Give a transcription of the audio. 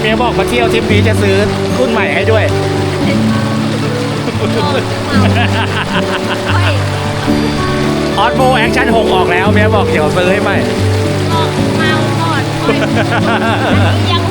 เมียบอกมาเที่ยวทริปนี้จะซื้อรุ่นใหม่ให้ด้วย ออสโมแอคชั่น6ออกแล้วเมียบอกเดี๋ยวซื้อให้ใหม่ ออกเมาก่อนยัง